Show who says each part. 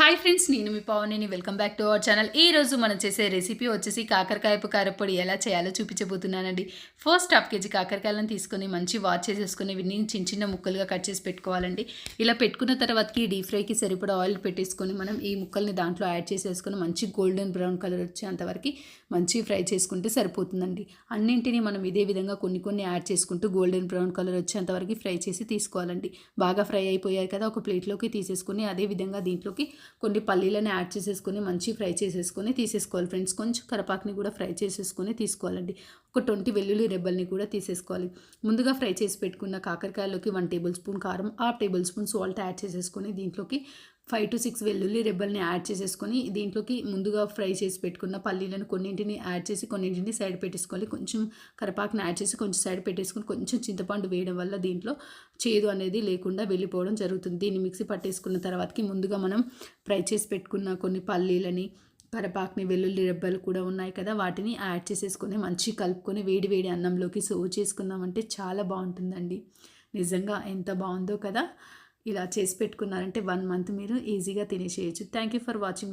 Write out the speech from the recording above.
Speaker 1: Hi friends నేను మీ పవనిని welcome back to our channel ఈ రోజు మనం చేసే రెసిపీ వచ్చేసి కాకరకాయపు కారపొడి ఎలా చేయాలో చూపించబోతున్నానండి. ఫస్ట్ హాఫ్ కేజీ కాకరకాయలను తీసుకొని మంచి వాష్ చేసేసుకొని వీటిని చిన్న చిన్న ముక్కలుగా కట్ చేసి పెట్టుకోవాలండి. ఇలా పెట్టుకున్న తర్వాతకి డీప్ ఫ్రైకి సరిపడా ఆయిల్ పెట్టేసుకొని మనం ఈ ముక్కల్ని దాంట్లో యాడ్ చేసేసుకొని మంచి గోల్డెన్ బ్రౌన్ కలర్ వచ్చేంతవరకు మంచి ఫ్రై చేసుకుంటే సరిపోతుందండి. అన్నింటినీ మనం ఇదే విధంగా కొన్ని కొన్ని యాడ్ చేసుకుంటూ గోల్డెన్ బ్రౌన్ కలర్ వచ్చేంతవరకు ఫ్రై చేసి తీసుకోవాలండి. బాగా ఫ్రై అయిపోయాయి కదా ఒక ప్లేట్లోకి తీసేసుకొని అదే విధంగా దీంట్లోకి కొన్ని పల్లీలను యాడ్ చేసేసుకొని మంచి ఫ్రై చేసేసుకొని తీసేసుకోవాలి ఫ్రెండ్స్. కొంచెం కరపాకుని కూడా ఫ్రై చేసేసుకొని తీసుకోవాలండి. ఒక ట్వంటీ వెల్లుల్లి రెబ్బల్ని కూడా తీసేసుకోవాలి. ముందుగా ఫ్రై చేసి పెట్టుకున్న కాకరకాయలోకి వన్ టేబుల్ స్పూన్ కారం half tablespoon salt add చేసేసుకొని దీంట్లోకి ఫైవ్ టు సిక్స్ వెల్లుల్లి రెబ్బల్ని యాడ్ చేసేసుకొని దీంట్లోకి ముందుగా ఫ్రై చేసి పెట్టుకున్న పల్లీలను కొన్నింటిని యాడ్ చేసి కొన్నింటిని సైడ్ పెట్టేసుకోవాలి. కొంచెం కరపాకుని యాడ్ చేసి కొంచెం సైడ్ పెట్టేసుకొని కొంచెం చింతపండు వేయడం వల్ల దీంట్లో చేదు అనేది లేకుండా వెళ్ళిపోవడం జరుగుతుంది. దీన్ని మిక్సీ పట్టేసుకున్న తర్వాతకి ముందుగా మనం ఫ్రై చేసి పెట్టుకున్న కొన్ని పల్లీలని కరపాకుని వెల్లుల్లి రెబ్బలు కూడా ఉన్నాయి కదా వాటిని యాడ్ చేసేసుకొని మంచి కలుపుకొని వేడి వేడి అన్నంలోకి సర్వ్ చేసుకుందామంటే చాలా బాగుంటుందండి. నిజంగా ఎంత బాగుందో కదా. ఇలా చేసి పెట్టుకున్నారంటే వన్ మంత్ మీరు ఈజీగా తినేసేయచ్చు. Thank you for watching